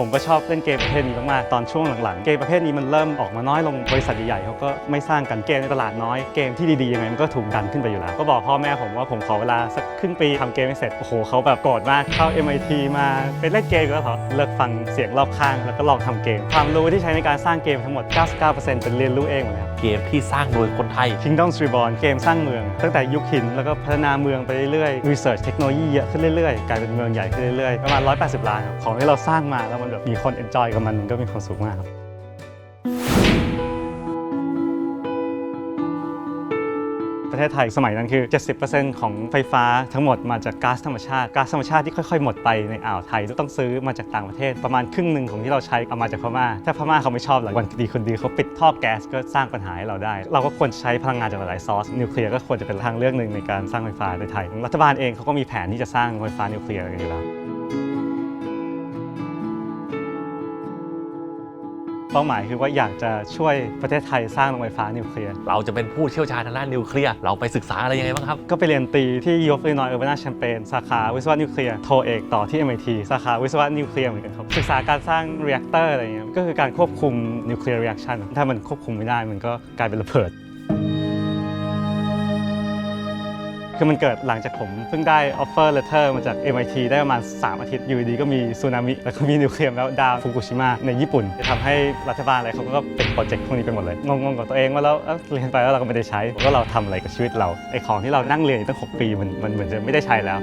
ผมก็ชอบเล่นเกมประเภทนี้มากๆตอนช่วงหลังๆ เกมประเภทนี้มันเริ่มออกมาน้อยลงบริษัทใหญ่ๆเขาก็ไม่สร้างกันเกมในตลาดน้อยเกมที่ดีๆยังไงมันก็ถูกดันขึ้นไปอยู่แล้ว ก็บอกพ่อแม่ผมว่าผมขอเวลาสักครึ่งปีทำเกมให้เสร็จ โอ้โหเขาแบบโกรธมากเข้า MIT มาไปเล่นเกมก็พอเลิกฟังเสียงรอบข้างแล้วก็ลองทำเกม ความรู้ที่ใช้ในการสร้างเกมทั้งหมด 99%เป็นเรียนรู้เองหมดเลย เกมที่สร้างโดยคนไทย Kingdoms Reborn เกมสร้างเมือง ตั้งแต่ยุคหินแล้วก็พัฒนาเมืองไปเรื่อยๆ research เทคโนโลยีเยอะขึ้นเรื่อยๆ กลายเป็นเมืองใหญ่ขึ้นเรื่อยๆ ประมาณ 180 ล้านครับของที่เราสร้างมาแล้วมันแบบมีคน enjoy กับมันมันก็มีความสุขมากครับ ประเทศไทยสมัยนั้นคือ 70%ของไฟฟ้าทั้งหมดมาจากก๊าซธรรมชาติก๊าซธรรมชาติที่ค่อยๆ หมดไปในอ่าวไทยต้องซื้อมาจากต่างประเทศประมาณครึ่งหนึ่งของที่เราใช้เอามาจากพม่าถ้าพม่าเขาไม่ชอบหรอกวันดีคนดีเขาปิดท่อแก๊สก็สร้างปัญหาให้เราได้ เราก็ควรใช้พลังงานจากหลายซอสนิวเคลียร์ก็ควรจะเป็นทางเลือกหนึ่งในการสร้างไฟฟ้าในไทย รัฐบาลเองเขาก็มีแผนที่จะสร้างไฟฟ้านิวเคลียร์อยู่แล้ว เป้าหมายคือว่าอยากจะช่วยประเทศไทยสร้างโรงไฟฟ้านิวเคลียร์เราจะเป็นผู้เชี่ยวชาญทางด้านนิวเคลียร์เราไปศึกษาอะไรยังไงบ้างครับ ก็ไปเรียนตรีที่ย o ฟ i นอยเออร์บานาแชมเปญสาขาวิศวะนิวเคลียร์โทเอกต่อที่ MIT สาขาวิศวะนิวเคลียร์เหมือนกันครับศึกษาการสร้างเรีแอคเตอร์อะไรเงี้ยก็คือการควบคุมนิวเคลียร์เรีแอคชั่นถ้ามันควบคุมไม่ได้มันก็กลายเป็นระเบิด คือมันเกิดหลังจากผมเพิ่งได้ offer letter มาจาก MIT ได้ประมาณ 3 อาทิตย์ อยู่ดีๆก็มีสึนามิ แล้วก็มีนิวเคลียร์แล้วดาวฟุกุชิมะในญี่ปุ่นทำให้รัฐบาลอะไรเขาก็เป็นโปรเจกต์พวกนี้ไปหมดเลย งงๆกับตัวเองว่าแล้วเรียนไปแล้วเราก็ไม่ได้ใช้ว่าเราทำอะไรกับชีวิตเราไอของที่เรานั่งเรียนอยู่ตั้ง 6 ปีมันมันเหมือนจะไม่ได้ใช้แล้ว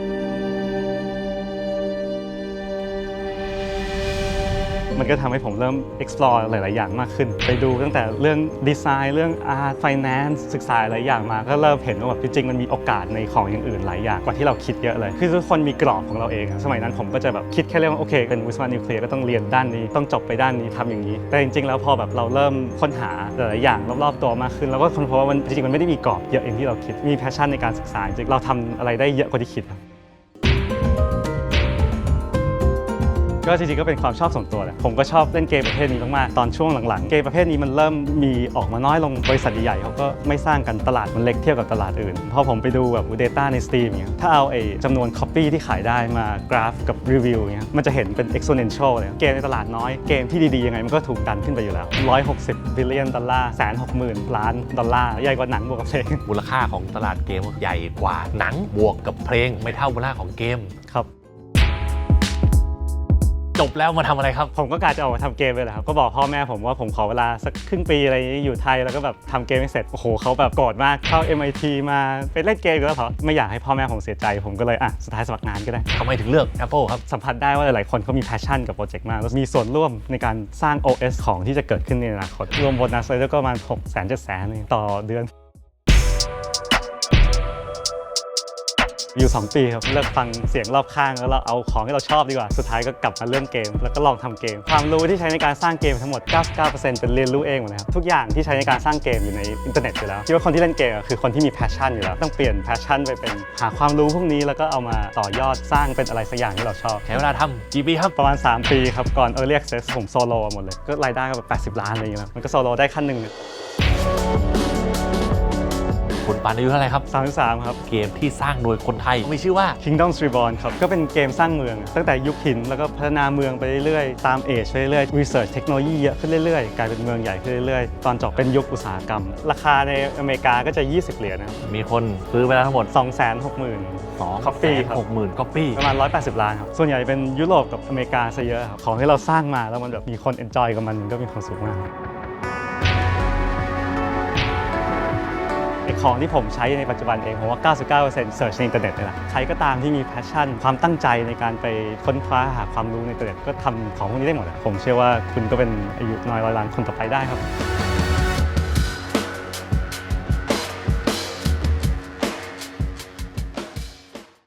มันก็ทำให้ผมเริ่ม explore หลาย ๆ อย่างมากขึ้น ไปดูตั้งแต่เรื่องดีไซน์ เรื่อง art finance ศึกษาหลายอย่างมา ก็เริ่มเห็นว่าแบบจริง ๆ มันมีโอกาสในของอย่างอื่นหลายอย่างกว่าที่เราคิดเยอะเลย คือทุกคนมีกรอบของเราเอง สมัยนั้นผมก็จะแบบคิดแค่เรื่องโอเคเป็นวิศวะนิวเคลียร์ก็ต้องเรียนด้านนี้ต้องจบไปด้านนี้ทำอย่างนี้ แต่จริง ๆ แล้วพอแบบเราเริ่มค้นหาหลายอย่างรอบ ๆ ตัวมากขึ้นแล้วก็ค้นพบว่ามันจริง ๆ มันไม่ได้มีกรอบเยอะอย่างที่เราคิดมี passion ในการศึกษาจริงเราทำอะไรได้เยอะกว่าที่คิดครับ ก็จริงๆก็เป็นความชอบส่วนตัวแหละผมก็ชอบเล่นเกมประเภทนี้มากๆตอนช่วงหลังๆ เกมประเภทนี้มันเริ่มมีออกมาน้อยลงบริษัทใหญ่ๆเขาก็ไม่สร้างกันตลาดมันเล็กเทียบกับตลาดอื่นพอผมไปดูแบบ Data ใน Steam เนี่ยถ้าเอาไอ้จำนวน Copy ที่ขายได้มากราฟกับรีวิวเนี่ยมันจะเห็นเป็น exponential เลยเกมในตลาดน้อยเกมที่ดีๆยังไงมันก็ถูกดันขึ้นไปอยู่แล้ว 160 billion ดอลลาร์แสนหกหมื่นล้านดอลลาร์ใหญ่กว่าหนังบวกกับเพลงมูลค่าของตลาดเกมใหญ่กว่าหนังบวกกับเพลง ไม่เท่ามูลค่าของเกมครับ จบแล้วมาทำอะไรครับ ผมก็กะจะออกมาทำเกมเลยแหละครับ ก็บอกพ่อแม่ผมว่าผมขอเวลาสักครึ่งปีอะไรอย่างนี้อยู่ไทยแล้วก็แบบทำเกมให้เสร็จ โอ้โหเขาแบบโกรธมาก เข้า MIT มาไปเล่นเกมอยู่แล้วเหรอไม่อยากให้พ่อแม่ผมเสียใจ ผมก็เลยอะสุดท้ายสมัครงานก็ได้ทำไมถึงเลือก Apple ครับ สัมผัสได้ว่าหลายๆคนเขามี passion กับโปรเจกต์มาก แล้วมีส่วนร่วมในการสร้าง OS ของที่จะเกิดขึ้นในอนาคต รวมโบนัสเลยก็ประมาณ6 0 0 0 0 7 0 0 0 0ต่อเดือน อยู่ 2 ปีครับเลิกฟังเสียงรอบข้างแล้วเราเอาของที่เราชอบดีกว่าสุดท้ายก็กลับมาเรื่องเกม แล้วก็ลองทำเกม ความรู้ที่ใช้ในการสร้างเกมทั้งหมด 99%เป็นเรียนรู้เองหมดเลยครับทุกอย่างที่ใช้ในการสร้างเกมอยู่ในอินเทอร์เน็ตอยู่แล้วคิดว่าคนที่เล่นเกมอะคือคนที่มี passion อยู่แล้วต้องเปลี่ยน passion ไปเป็นหาความรู้พวกนี้แล้วก็เอามาต่อยอดสร้างเป็นอะไรสักอย่างที่เราชอบใช้เวลาทำกี่ปีครับประมาณ 3 ปีครับก่อน Early Access ผมโซโล่หมดเลยก็รายได้ก็แบบ80 ล้านอะไรอย่างเงี้ยครับมันก็โซโล่ได้ขั้นหนึ่งคุณ ปานอายุเท่าไหร่ครับ 33 ครับ เกมที่สร้างโดยคนไทยมีชื่อว่า Kingdoms Reborn ครับ ก็เป็นเกมสร้างเมือง ตั้งแต่ยุคหิน แล้วก็พัฒนาเมืองไปเรื่อยๆ ตามเอจไปเรื่อยๆ research เทคโนโลยีเยอะขึ้นเรื่อยๆ กลายเป็นเมืองใหญ่ขึ้นเรื่อยๆ ตอนจบเป็นยุคอุตสาหกรรม ราคาในอเมริกาก็จะ 20 เหรียญนะครับมีคนซื้อไปแล้วทั้งหมด260,000 2 Copy ครับ6 0 0 0 0 copy ประมาณ 180 ล้านครับ ส่วนใหญ่เป็นยุโรปกับอเมริกาซะเยอะครับ ของที่เราสร้างมาแล้วมันแบบมีคน enjoy กับมันมันก็มีความสุขมาก ของที่ผมใช้ในปัจจุบันเอง ผมว่า 99% search ในอินเทอร์เน็ตเลยล่ะใครก็ตามที่มีแพชชั่น ความตั้งใจในการไปค้นคว้าหาความรู้ในอินเทอร์เน็ตก็ทำของพวกนี้ได้หมดผมเชื่อว่าคุณก็เป็นอายุน้อยร้อยล้านคนต่อไปได้ครับ